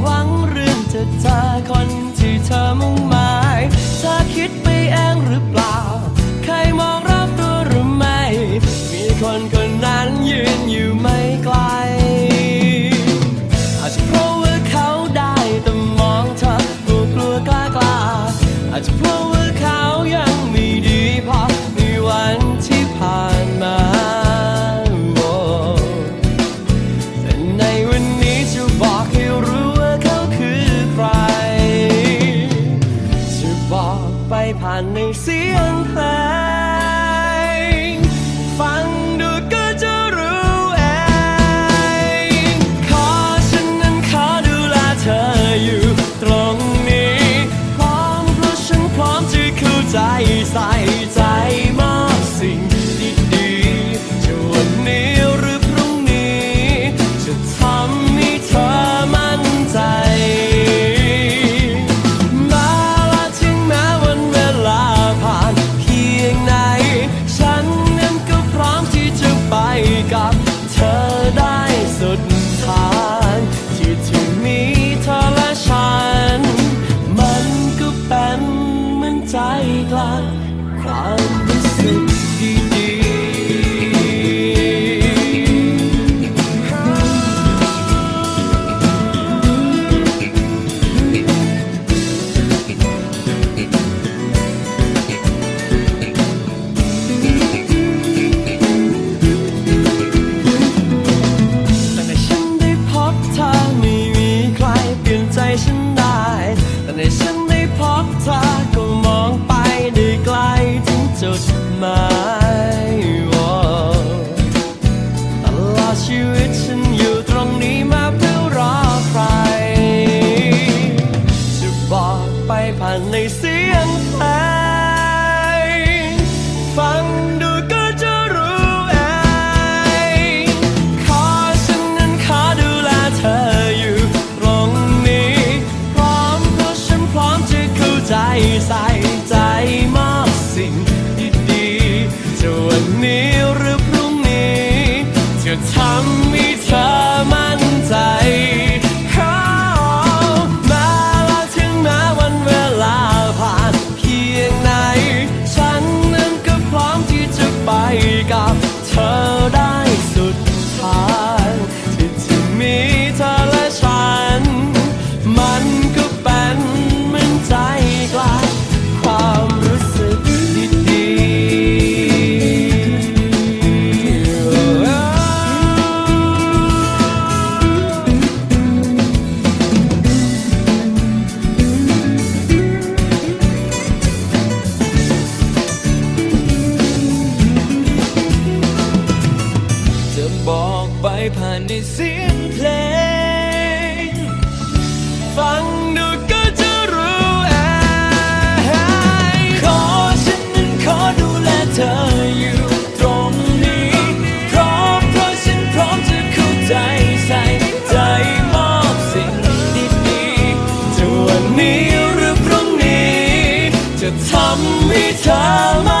หวังเรื่องจะเาคนที่เธอมุ่งมั บอกไปผ่านในเสียงเพลง ฟังดูก็จะรู้อายขอฉันนั้นขอดูแลเธออยู่ตรงนี้ พร้อเพราะฉันพร้อมจะเข้าใจใส่ใจมอบสิ่งดีๆวันนี้หรือพรุ่งนี้ จะทำให้เธอ